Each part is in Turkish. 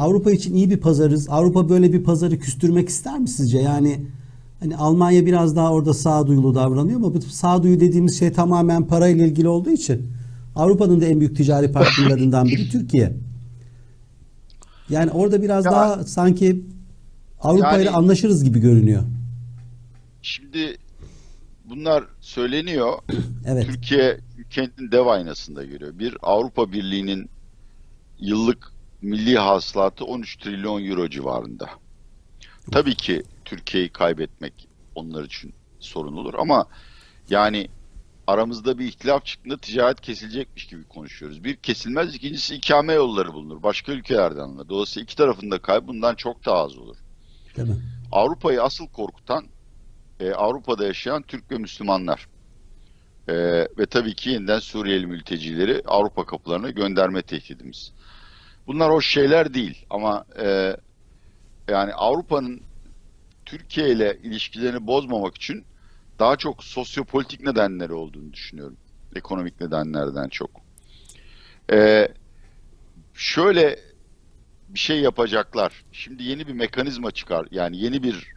Avrupa için iyi bir pazarız. Avrupa böyle bir pazarı küstürmek ister mi sizce? Yani hani Almanya biraz daha orada sağduyulu davranıyor ama bu sağduyu dediğimiz şey tamamen parayla ilgili olduğu için Avrupa'nın da en büyük ticari partnerlerinden biri Türkiye. Yani orada biraz Ya- daha sanki Avrupa ile Yani- anlaşırız gibi görünüyor. Şimdi bunlar söyleniyor. Evet. Türkiye kendini dev aynasında görüyor. Bir Avrupa Birliği'nin yıllık milli hasılatı 13 trilyon euro civarında. Tabii ki Türkiye'yi kaybetmek onlar için sorun olur ama yani aramızda bir ihtilaf çıktığında ticaret kesilecekmiş gibi konuşuyoruz. Bir kesilmez, ikincisi ikame yolları bulunur. Başka ülkelerden alınır. Dolayısıyla iki tarafında kaybı bundan çok daha az olur. Avrupa'yı asıl korkutan e, Avrupa'da yaşayan Türk ve Müslümanlar. E, ve tabii ki yeniden Suriyeli mültecileri Avrupa kapılarına gönderme tehdidimiz. Bunlar hoş şeyler değil ama e, yani Avrupa'nın Türkiye ile ilişkilerini bozmamak için daha çok sosyopolitik nedenleri olduğunu düşünüyorum. Ekonomik nedenlerden çok. E, şöyle bir şey yapacaklar. Şimdi yeni bir mekanizma çıkar. Yani yeni bir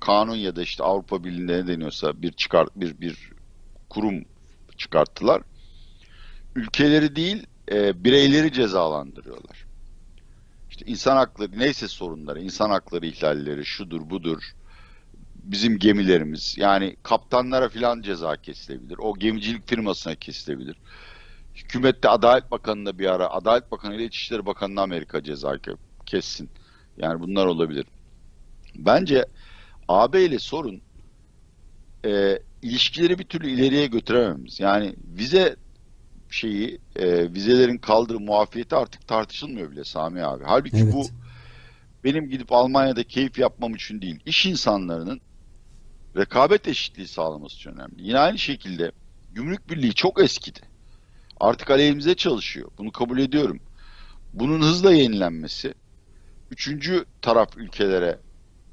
kanun ya da işte Avrupa Birliği'nde ne deniyorsa bir çıkar bir bir kurum çıkarttılar. Ülkeleri değil e, bireyleri cezalandırıyorlar. İşte insan hakları neyse sorunları, insan hakları ihlalleri şudur budur. Bizim gemilerimiz yani kaptanlara filan ceza kesilebilir. O gemicilik firmasına kesilebilir. Hükümette Adalet Bakanı'na bir ara Adalet Bakanı ile İçişleri Bakanı'na Amerika ceza ke- kessin. Yani bunlar olabilir. Bence AB ile sorun e, ilişkileri bir türlü ileriye götürememiz. Yani vize şeyi, e, vizelerin kaldırı muafiyeti artık tartışılmıyor bile Sami abi. Halbuki Evet. bu benim gidip Almanya'da keyif yapmam için değil. İş insanlarının rekabet eşitliği sağlaması için önemli. Yine aynı şekilde gümrük birliği çok eskidi. Artık aleyhimize çalışıyor. Bunu kabul ediyorum. Bunun hızla yenilenmesi, üçüncü taraf ülkelere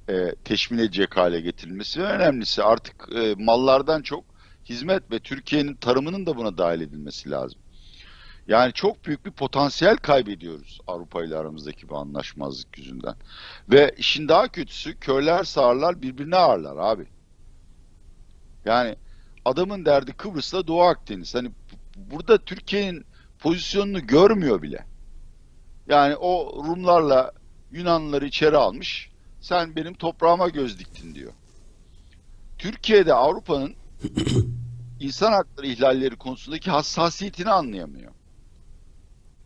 e, teşmil edecek hale getirilmesi ve önemlisi artık e, mallardan çok hizmet ve Türkiye'nin tarımının da buna dahil edilmesi lazım. Yani çok büyük bir potansiyel kaybediyoruz Avrupa ile aramızdaki bu anlaşmazlık yüzünden. Ve işin daha kötüsü körler sağırlar birbirine ağırlar abi. Yani adamın derdi Kıbrıs'la Doğu Akdeniz. Hani bu- burada Türkiye'nin pozisyonunu görmüyor bile. Yani o Rumlarla Yunanlıları içeri almış. Sen benim toprağıma göz diktin diyor. Türkiye'de Avrupa'nın insan hakları ihlalleri konusundaki hassasiyetini anlayamıyor.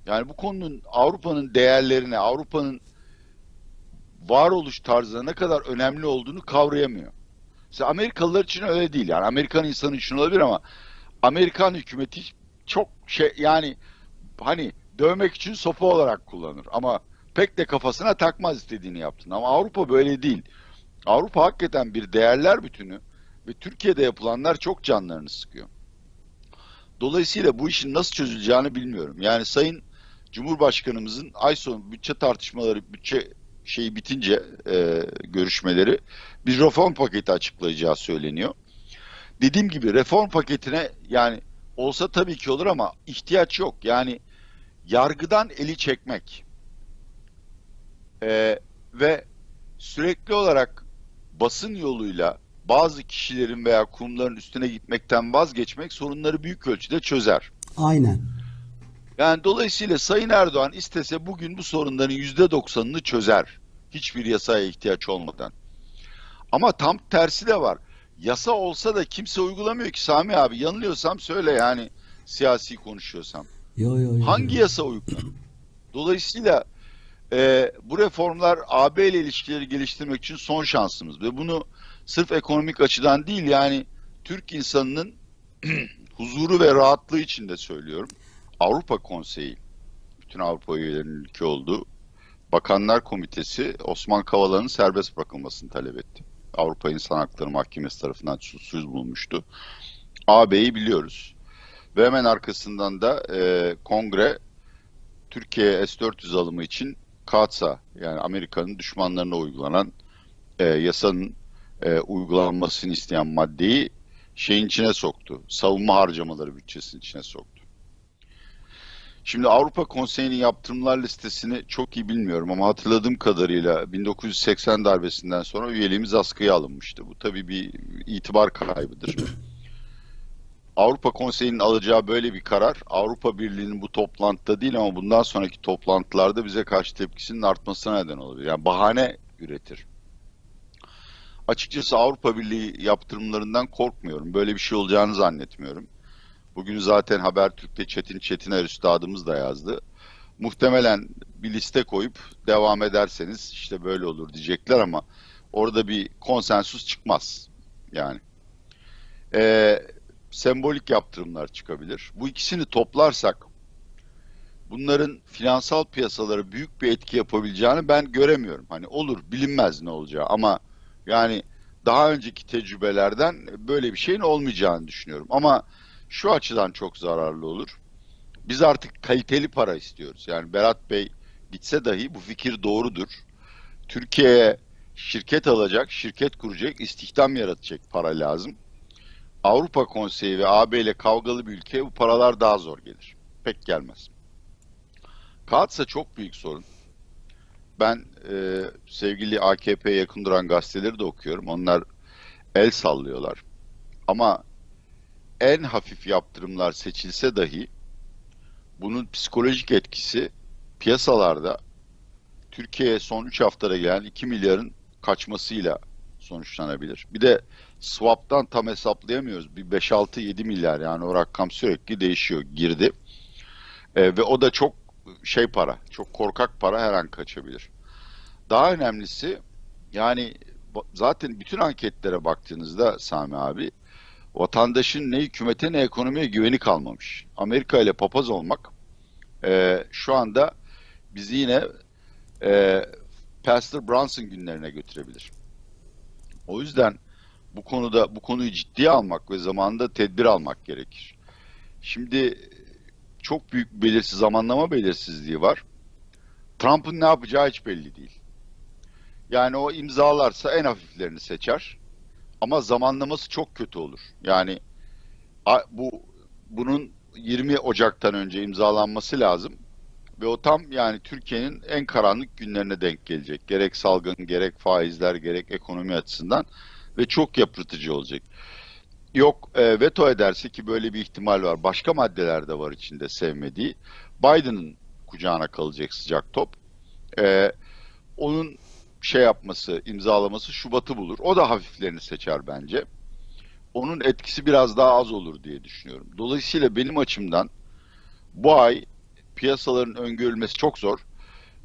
Yani bu konunun Avrupa'nın değerlerine, Avrupa'nın varoluş tarzına ne kadar önemli olduğunu kavrayamıyor. Mesela Amerikalılar için öyle değil. Yani Amerikan insanı için olabilir ama Amerikan hükümeti çok şey yani hani dövmek için sopa olarak kullanır ama pek de kafasına takmaz istediğini yaptın. Ama Avrupa böyle değil. Avrupa hakikaten bir değerler bütünü ve Türkiye'de yapılanlar çok canlarını sıkıyor. Dolayısıyla bu işin nasıl çözüleceğini bilmiyorum. Yani Sayın Cumhurbaşkanımızın ay sonu bütçe tartışmaları, bütçe şeyi bitince e, görüşmeleri bir reform paketi açıklayacağı söyleniyor. Dediğim gibi reform paketine yani olsa tabii ki olur ama ihtiyaç yok. Yani yargıdan eli çekmek e, ve sürekli olarak basın yoluyla bazı kişilerin veya kurumların üstüne gitmekten vazgeçmek sorunları büyük ölçüde çözer. Aynen. Yani dolayısıyla Sayın Erdoğan istese bugün bu sorunların yüzde doksanını çözer. Hiçbir yasaya ihtiyaç olmadan. Ama tam tersi de var. Yasa olsa da kimse uygulamıyor ki Sami abi. Yanılıyorsam söyle yani siyasi konuşuyorsam. Yo yo yo. Hangi yasa uygun? Dolayısıyla e, bu reformlar AB ile ilişkileri geliştirmek için son şansımız ve bunu sırf ekonomik açıdan değil yani Türk insanının huzuru ve rahatlığı için de söylüyorum. Avrupa Konseyi, bütün Avrupa üyelerinin ülke olduğu Bakanlar Komitesi Osman Kavala'nın serbest bırakılmasını talep etti. Avrupa İnsan Hakları Mahkemesi tarafından suçsuz bulunmuştu. AB'yi biliyoruz. Ve hemen arkasından da e, kongre Türkiye S-400 alımı için KATSA yani Amerika'nın düşmanlarına uygulanan e, yasanın e, uygulanmasını isteyen maddeyi şeyin içine soktu. Savunma harcamaları bütçesinin içine soktu. Şimdi Avrupa Konseyi'nin yaptırımlar listesini çok iyi bilmiyorum ama hatırladığım kadarıyla 1980 darbesinden sonra üyeliğimiz askıya alınmıştı. Bu tabii bir itibar kaybıdır. Avrupa Konseyi'nin alacağı böyle bir karar Avrupa Birliği'nin bu toplantıda değil ama bundan sonraki toplantılarda bize karşı tepkisinin artmasına neden olabilir. Yani bahane üretir. Açıkçası Avrupa Birliği yaptırımlarından korkmuyorum. Böyle bir şey olacağını zannetmiyorum. Bugün zaten Habertürk'te Çetin Çetiner Üstadımız da yazdı. Muhtemelen bir liste koyup devam ederseniz işte böyle olur diyecekler ama orada bir konsensus çıkmaz. Yani. Ee, sembolik yaptırımlar çıkabilir. Bu ikisini toplarsak bunların finansal piyasalara büyük bir etki yapabileceğini ben göremiyorum. Hani olur bilinmez ne olacağı ama yani daha önceki tecrübelerden böyle bir şeyin olmayacağını düşünüyorum. Ama şu açıdan çok zararlı olur. Biz artık kaliteli para istiyoruz. Yani Berat Bey gitse dahi bu fikir doğrudur. Türkiye'ye şirket alacak, şirket kuracak, istihdam yaratacak para lazım. Avrupa Konseyi ve AB ile kavgalı bir ülkeye bu paralar daha zor gelir. Pek gelmez. Kağıtsa çok büyük sorun. Ben e, sevgili AKP'ye yakın duran gazeteleri de okuyorum. Onlar el sallıyorlar. Ama en hafif yaptırımlar seçilse dahi bunun psikolojik etkisi piyasalarda Türkiye'ye son 3 haftada gelen 2 milyarın kaçmasıyla sonuçlanabilir. Bir de swap'tan tam hesaplayamıyoruz. Bir 5-6-7 milyar yani o rakam sürekli değişiyor girdi. E, ve o da çok şey para, çok korkak para her an kaçabilir. Daha önemlisi yani zaten bütün anketlere baktığınızda Sami abi vatandaşın ne hükümete ne ekonomiye güveni kalmamış. Amerika ile papaz olmak e, şu anda bizi yine e, Pastor Brunson günlerine götürebilir. O yüzden bu konuda bu konuyu ciddiye almak ve zamanında tedbir almak gerekir. Şimdi çok büyük belirsiz zamanlama belirsizliği var. Trump'ın ne yapacağı hiç belli değil. Yani o imzalarsa en hafiflerini seçer. Ama zamanlaması çok kötü olur. Yani bu bunun 20 Ocak'tan önce imzalanması lazım. Ve o tam yani Türkiye'nin en karanlık günlerine denk gelecek. Gerek salgın, gerek faizler, gerek ekonomi açısından ve çok yıpratıcı olacak. Yok e, veto ederse ki böyle bir ihtimal var. Başka maddeler de var içinde sevmediği. Biden'ın kucağına kalacak sıcak top. E, onun şey yapması, imzalaması Şubat'ı bulur. O da hafiflerini seçer bence. Onun etkisi biraz daha az olur diye düşünüyorum. Dolayısıyla benim açımdan bu ay piyasaların öngörülmesi çok zor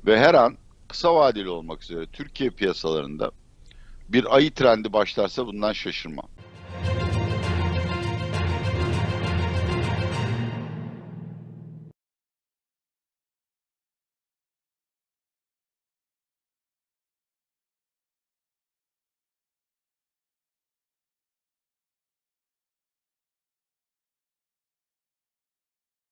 ve her an kısa vadeli olmak üzere Türkiye piyasalarında bir ayı trendi başlarsa bundan şaşırmam.